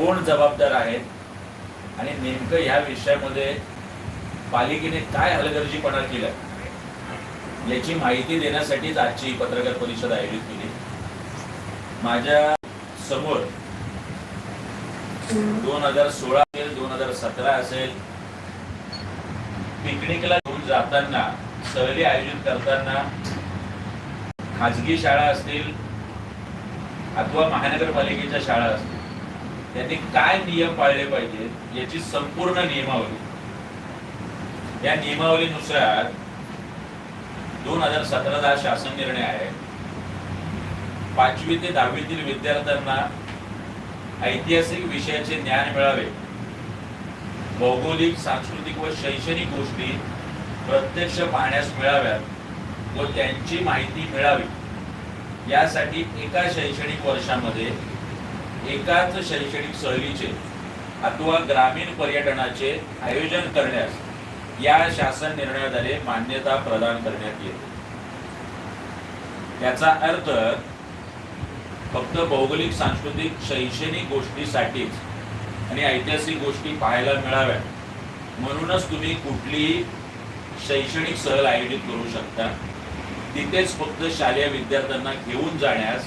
कोण जबाबदार आहेत. आणि नेमकं ह्या विषयामध्ये पालिकेने काय हलगर्जीपणा केला याची माहिती देण्यासाठीच आजची पत्रकार परिषद आयोजित केली. माझ्यासमोर दोन हजार सोळा असेल दोन हजार सतरा असेल पिकनिकला घेऊन जाताना सहली आयोजित करताना खाजगी शाळा असतील अथवा महानगरपालिकेच्या शाळा असतील त्यांनी काय नियम पाळले पाहिजेत याची संपूर्ण नियमावली. या नियमावलीनुसार दोन हजार सतराचा शासन निर्णय आहे. पाचवी ते दहावीतील विद्यार्थ्यांना ऐतिहासिक विषयाचे ज्ञान मिळावे. भौगोलिक सांस्कृतिक व शैक्षणिक गोष्टी प्रत्यक्ष पाहण्यास मिळाव्यात व त्यांची माहिती मिळावी. यासाठी एका शैक्षणिक वर्षामध्ये एकाच शैक्षणिक सहलीचे अथवा ग्रामीण पर्यटनाचे आयोजन करण्यास या शासन निर्णयाद्वारे मान्यता प्रदान करण्यात येते. याचा अर्थ फक्त भौगोलिक सांस्कृतिक शैक्षणिक गोष्टीसाठीच आणि ऐतिहासिक गोष्टी पाहायला मिळाव्यात. म्हणूनच तुम्ही कुठलीही शैक्षणिक सहल आयोजित करू शकता. तिथेच फक्त शालेय विद्यार्थ्यांना घेऊन जाण्यास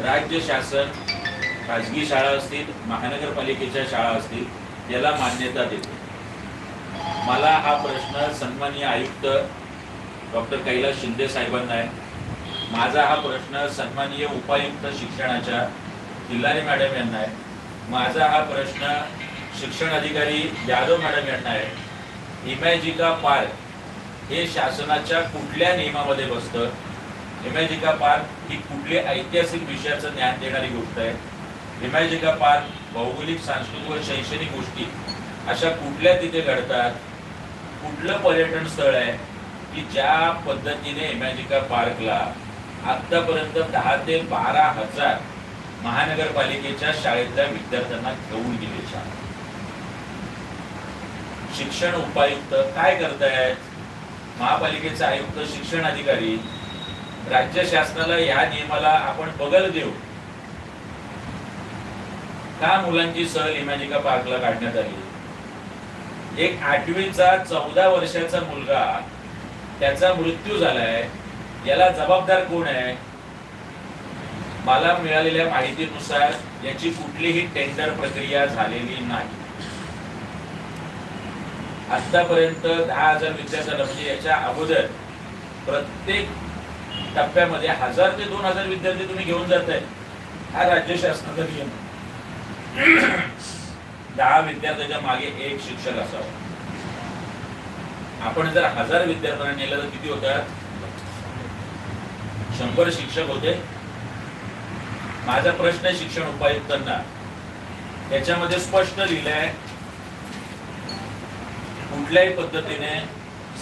राज्य शासन खाजगी शाळा असतील महानगरपालिकेच्या शाळा असतील याला मान्यता देते. मला हा प्रश्न सन्माननीय आयुक्त डॉक्टर कैलास शिंदे साहेबांना आहे. माझा हा प्रश्न सन्माननीय उपायुक्त शिक्षणाच्या किल्लारे मॅडम यांना आहे. माझा हा प्रश्न शिक्षण अधिकारी यादव मॅडम यांना आहे. इमॅजिका पार्क हे शासनाच्या कुठल्या नियमामध्ये बसतं? इमॅजिका पार्क ही कुठली ऐतिहासिक विषयाचं ज्ञान देणारी गोष्ट आहे? इमॅजिका पार्क भौगोलिक सांस्कृतिक व शैक्षणिक गोष्टी अशा कुठल्या तिथे घडतात? कुठलं पर्यटन स्थळ आहे की ज्या पद्धतीने इमॅजिका पार्कला आत्तापर्यंत दहा ते बारा हजार महानगरपालिकेच्या शाळेतल्या विद्यार्थ्यांना घेऊन गेले शाळा? शिक्षण उपायुक्त काय करतायत? महापालिकेचे आयुक्त शिक्षण अधिकारी राज्य शासनाला या नियमाला आपण बगल देऊ? का मुलांची सहल इमॅजिका पार्कला काढण्यात आली? एक आठवीचा चौदा वर्षाचा मुलगा त्याचा मृत्यू झालाय याला जबाबदार कोण आहे? मला मिळालेल्या माहितीनुसार याची कुठलीही टेंडर प्रक्रिया झालेली नाही. आतापर्यंत दहा हजार विद्यार्थ्यांना म्हणजे याच्या अगोदर प्रत्येक टप्प्यामध्ये हजार ते दोन हजार विद्यार्थी तुम्ही घेऊन जाताय. हा राज्य शासनाचा नियम आहे. दहा विद्यार्थ्याच्या मागे एक शिक्षक असावा. आपण जर हजार विद्यार्थ्यांना नेलं तर किती होतात शंभर शिक्षक होते. माझा प्रश्न शिक्षण उपायुक्तांना. त्याच्यामध्ये स्पष्ट लिहिलंय कुठल्याही पद्धतीने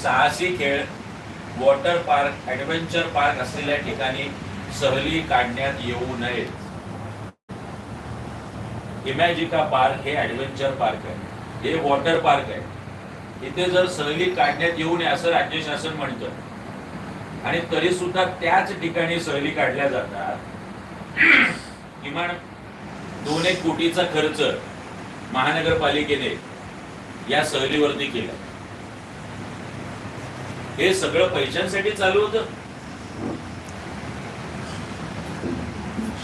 साहसी खेळ वॉटर पार्क ऍडव्हेंचर पार्क असलेल्या ठिकाणी सहली काढण्यात येऊ नयेत. इमॅजिका पार्क हे ॲडव्हेंचर पार्क आहे. हे वॉटर पार्क आहे. इथे जर सहली काढण्यात येऊ नये असं राज्य शासन म्हणतं आणि तरी सुद्धा त्याच ठिकाणी सहली काढल्या जातात किमान दोन एक कोटीचा खर्च महानगरपालिकेने या सहलीवरती केला. हे सगळं पैशांसाठी चालू होतं.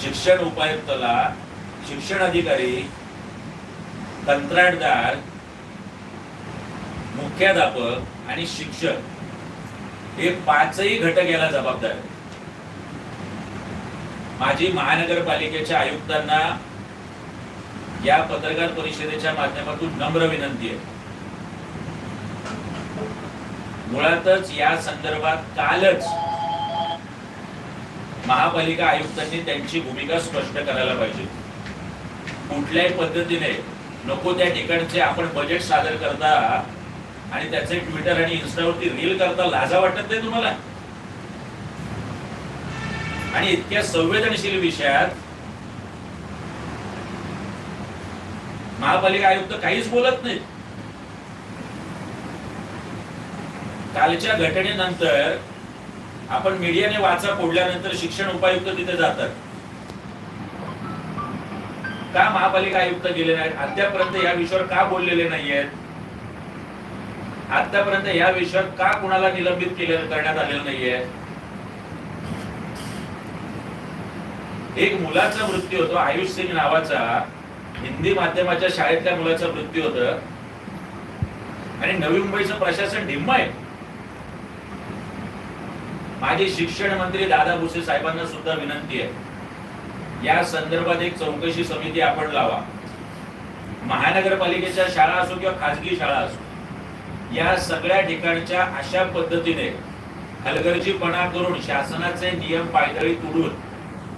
शिक्षण उपायुक्ताला शिक्षण अधिकारी कंत्राटदार मुख्याध्यापक आणि शिक्षक हे पाचही घटक याला जबाबदार माजी माझी महानगरपालिकेच्या आयुक्तांना या पत्रकार परिषदेच्या माध्यमातून नम्र विनंती आहे. मुळातच या संदर्भात कालच महापालिका आयुक्तांनी त्यांची भूमिका स्पष्ट करायला पाहिजे. कुठल्याही पद्धतीने नको त्या ठिकाणचे आपण बजेट सादर करता आणि त्याचे ट्विटर आणि इन्स्टावरती रील करता लाजा वाटत नाही तुम्हाला? आणि इतक्या संवेदनशील विषयात महापालिका आयुक्त काहीच बोलत नाही. कालच्या घटनेनंतर आपण मीडियाने वाचा फोडल्यानंतर शिक्षण उपायुक्त तिथे जातात. का महापालिका आयुक्त गेले नाहीत? अद्यापर्यंत या विषयावर का बोललेले नाहीयेत? आतापर्यंत या विषयावर का कुणाला निलंबित केले करण्यात आलेलं नाहीये? एक मुलाचा मृत्यू होतो आयुष सिंग नावाचा. हिंदी माध्यमाच्या शाळेतल्या मुलाचा मृत्यू होत. आणि नवी मुंबईचं प्रशासन ढिम्म आहे. माझे शिक्षण मंत्री दादा भुसे साहेबांना सुद्धा विनंती आहे. या संदर्भात एक चौकशी समिती आपण लावा. महानगरपालिकेच्या शाळा असो किंवा खाजगी शाळा असो या सगळ्या ठिकाणच्या अशा पद्धतीने हलगर्जीपणा करून शासनाचे नियम पायदळी तुडून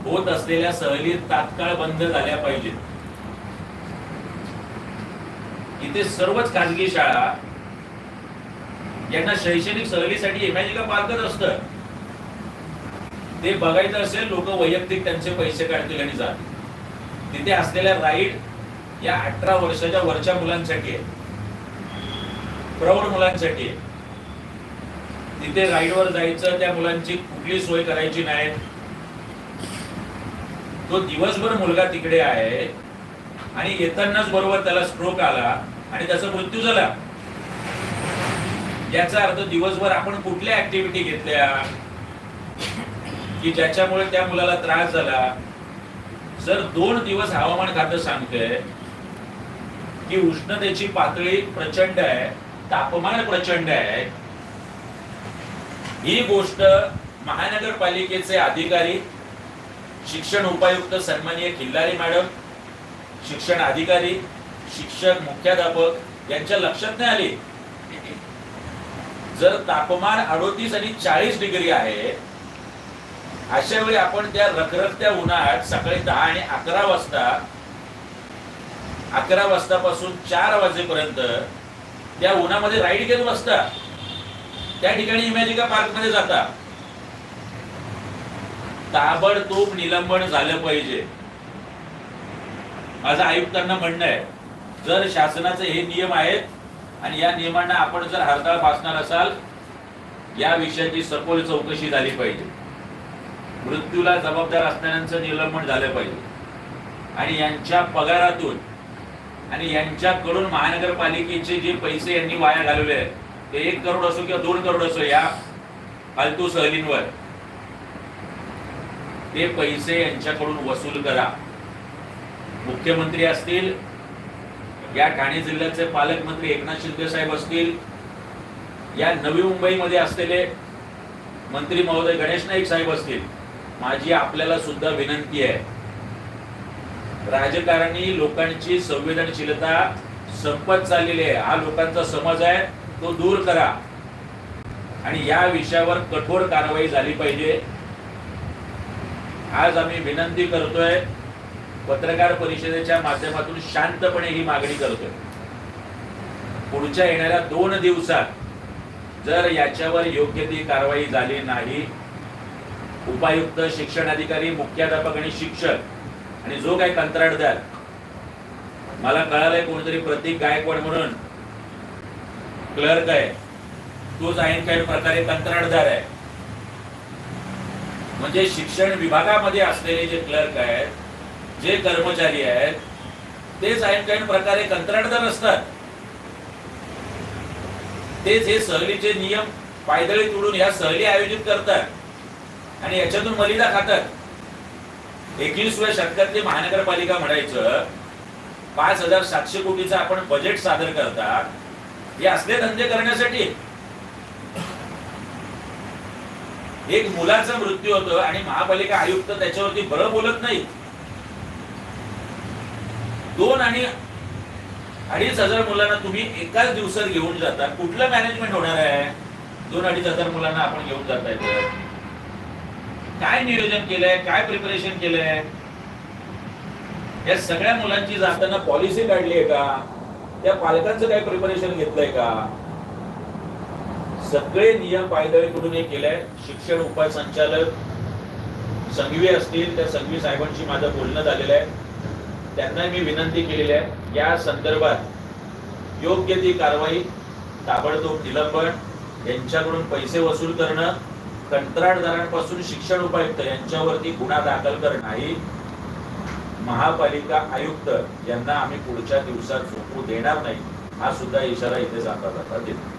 होत असलेल्या सहली तात्काळ बंद झाल्या पाहिजेत. इथे सर्वच खाजगी शाळा यांना शैक्षणिक सहलीसाठी इमॅजिका पार्कच असतं. ते बघायचं असेल लोक वैयक्तिक त्यांचे पैसे काढतील आणि जातील. तिथे असलेल्या राईड या अठरा वर्षाच्या वरच्या मुलांसाठी आहे. प्रौढ मुलांसाठी आहे. तिथे राईडवर जायचं त्या मुलांची कुठली सोय करायची नाही. तो दिवसभर मुलगा तिकडे आहे आणि येतानाच बरोबर त्याला स्ट्रोक आला आणि त्याचा मृत्यू झाला. याचा अर्थ दिवसभर आपण कुठल्या ऍक्टिव्हिटी घेतल्या? की ज्याच्यामुळे त्या मुलाला त्रास झाला. जर दोन दिवस हवामान खातं सांगतंय की उष्णतेची पातळी प्रचंड आहे तापमान प्रचंड आहे ही गोष्ट महानगरपालिकेचे अधिकारी शिक्षण उपायुक्त सन्माननीय किल्लारी मॅडम शिक्षण अधिकारी शिक्षक मुख्याध्यापक यांच्या लक्षात नाही आली? जर तापमान अडोतीस आणि चाळीस डिग्री आहे अशा वेळी आपण त्या रखरखत्या उन्हाळ्यात सकाळी दहा आणि अकरा वाजता अकरा वाजतापासून चार वाजेपर्यंत त्या उन्हामध्ये राईड घेत बसता. त्या ठिकाणी इमॅजिका पार्कमध्ये जाता. ताबडतोब निलंबन झालं पाहिजे. माझं आयुक्तांना म्हणणं आहे जर शासनाचे हे नियम आहेत आणि या नियमांना आपण जर हरताळ फासणार असाल या विषयाची सखोल चौकशी झाली पाहिजे. मृत्यूला जबाबदार असणाऱ्यांचं निलंबन झालं पाहिजे. आणि यांच्या पगारातून आणि यांच्याकडून महानगरपालिकेचे जे पैसे यांनी वाया घालवले आहेत ते एक करोड असो किंवा दोन करोड असो या फालतू सहलींवर ते पैसे यांच्याकडून वसूल करा. मुख्यमंत्री असतील या ठाणे जिल्ह्याचे पालकमंत्री एकनाथ शिंदे साहेब असतील या नवी मुंबईमध्ये असलेले मंत्री महोदय गणेश नाईक साहेब असतील माझी आपल्याला सुद्धा विनंती आहे. राजकारणी लोकांची संवेदनशीलता संपत चाललेली आहे. हा लोकांचा समज आहे तो दूर करा. आणि या विषयावर कठोर कारवाई झाली पाहिजे. आज आम्ही विनंती करतोय पत्रकार परिषदेच्या माध्यमातून शांतपणे ही मागणी करतोय. पुढच्या येणाऱ्या दोन दिवसात जर याच्यावर योग्य ती कारवाई झाली नाही उपायुक्त शिक्षण अधिकारी मुख्याध्यापक आणि शिक्षक. आणि जो काही कंत्राटदार मला कळालंय कोणीतरी प्रतीक गायकवाड म्हणून. क्लर्क आहे. तोच ऐन काही प्रकारे कंत्राटदार आहे. म्हणजे शिक्षण विभागामध्ये असलेले जे क्लर्क आहेत जे कर्मचारी आहेत तेच ऐन काही प्रकारे कंत्राटदार असतात तेच हे सहलीचे नियम पायदळी तोडून या सहली आयोजित करतात. आणि याच्यातून मलिदा खातात. एकवीसव्या शतकातली महानगरपालिका म्हणायचं पाच हजार सातशे कोटीचं आपण बजेट सादर करतात हे असले धंदे करण्यासाठी. एक मुलाचा मृत्यू होतो आणि महापालिका आयुक्त त्याच्यावरती बरं बोलत नाही. दोन आणि अडीच हजार मुलांना तुम्ही एकाच दिवसात घेऊन जाता. कुठलं मॅनेजमेंट होणार आहे? दोन अडीच हजार मुलांना आपण घेऊन जाता येतं काय नियोजन केलंय काय प्रिपरेशन केलंय? या सगळ्या मुलांची जाताना पॉलिसी काढली आहे का? त्या पालकांचं काय प्रिपरेशन घेतलंय का? सगळे नियम पायदळीकडून हे केलंय. शिक्षण उपसंचालक संघवी असतील त्या संघवी साहेबांशी माझं बोलणं झालेलं आहे. त्यांना मी विनंती केलेली आहे. या संदर्भात योग्य ती कारवाई ताबडतोब निलंबन यांच्याकडून पैसे वसूल करणं कंत्राटदारांपासून शिक्षण उपायुक्त यांच्यावरती गुन्हा दाखल करणारी महापालिका आयुक्त यांना आम्ही पुढच्या दिवसात झोपू देणार नाही हा सुद्धा इशारा इथे जाता जाता देतो